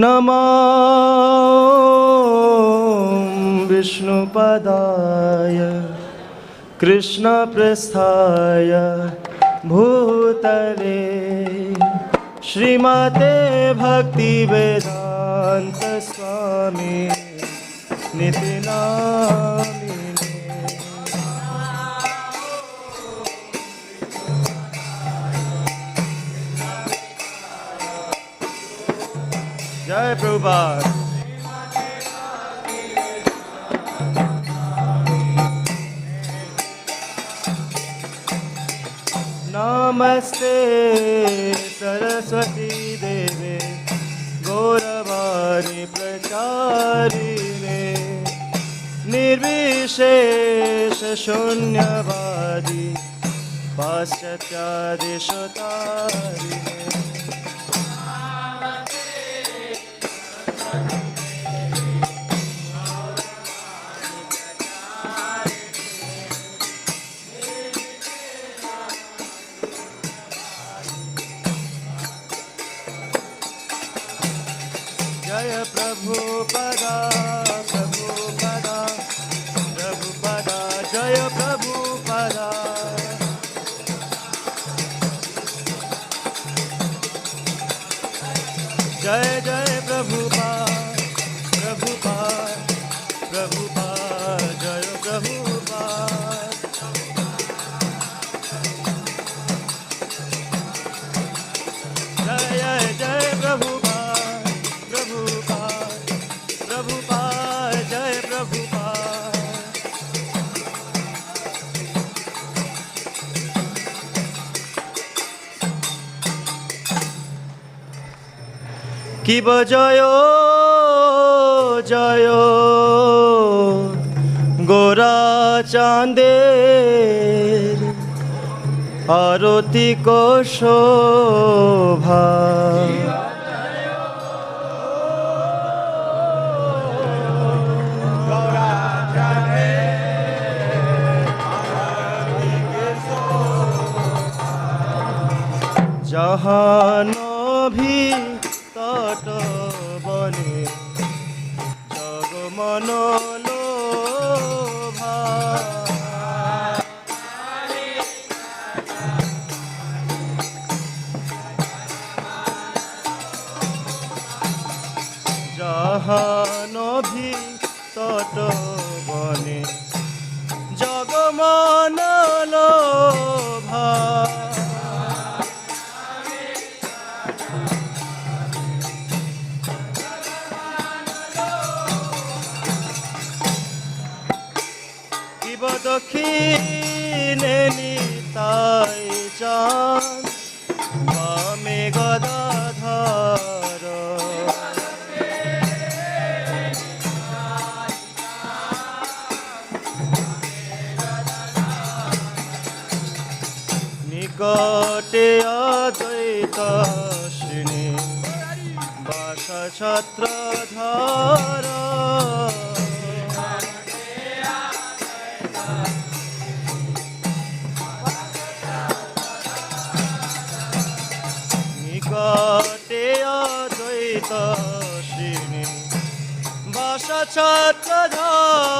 नमो विष्णुपदाय कृष्णप्रस्थाय भूतले श्रीमते भक्तिवेदान्तस्वामी नितिनामिने जय प्रभुपाद। नमस्ते सरस्वती देवे गौरवाणी प्रचारिणे। निर्विशेष शून्यवादी पाश्चात्यादिशतारिणे जय प्रभु पदा प्रभु पदा प्रभु पदा जय प्रभु पदा जय जय प्रभु प्रभु प्रभु जय प्रभु কি জয় জয় গোরা চাঁদের আরতি কোশোভা। জাহানভি ছত্রধর নিকটে অদ্বৈত শ্রী বাস ছত্রধর।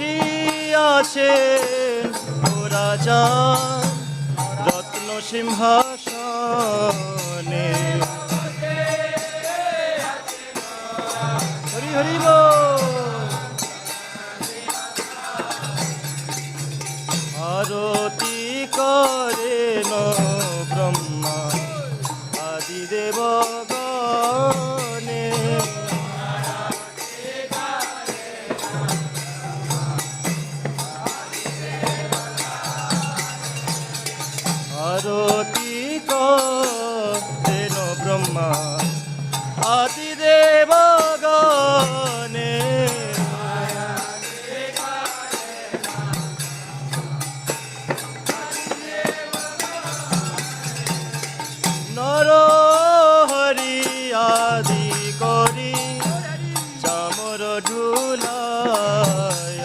বসিয়াছেন রাজা রত্ন সিংহাসনে। হরি হরি আরতি করেন ব্রহ্মা। মা। আতিদেব গানে নর হরি আদি করি চামর ঢুলায়।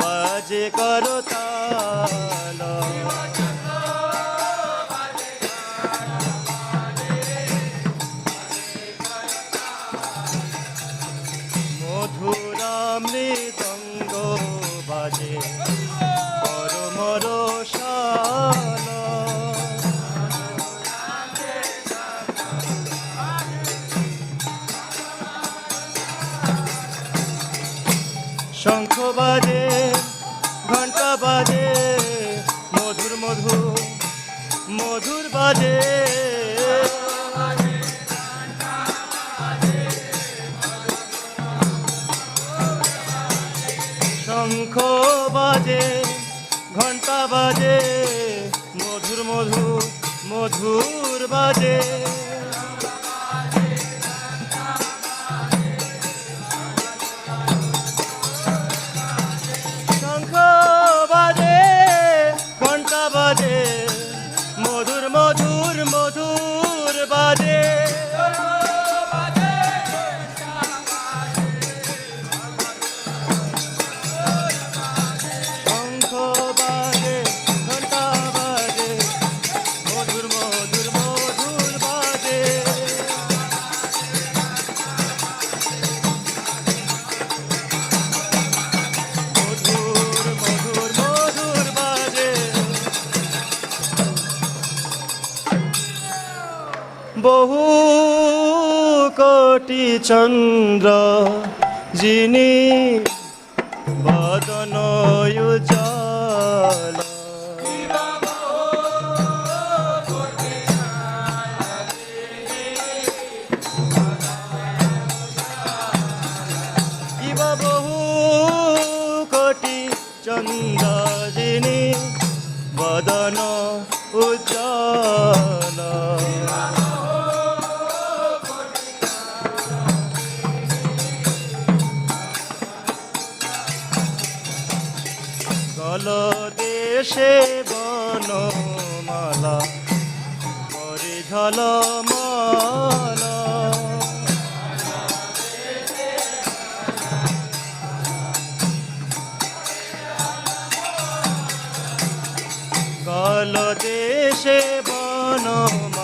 বাজে করতাল মধুরা মৃদঙ্গ বাজে। মধুর বাজে। শঙ্খ বাজে ঘণ্টা বাজে মধুর মধুর মধুর বাজে। বহু কোটি চন্দ্র যিনি বদন উজ্জ্বল। বহু কোটি চন্দ্র। গল দেশে বনমালা করে ঝলমলা কল দেশে বনমালা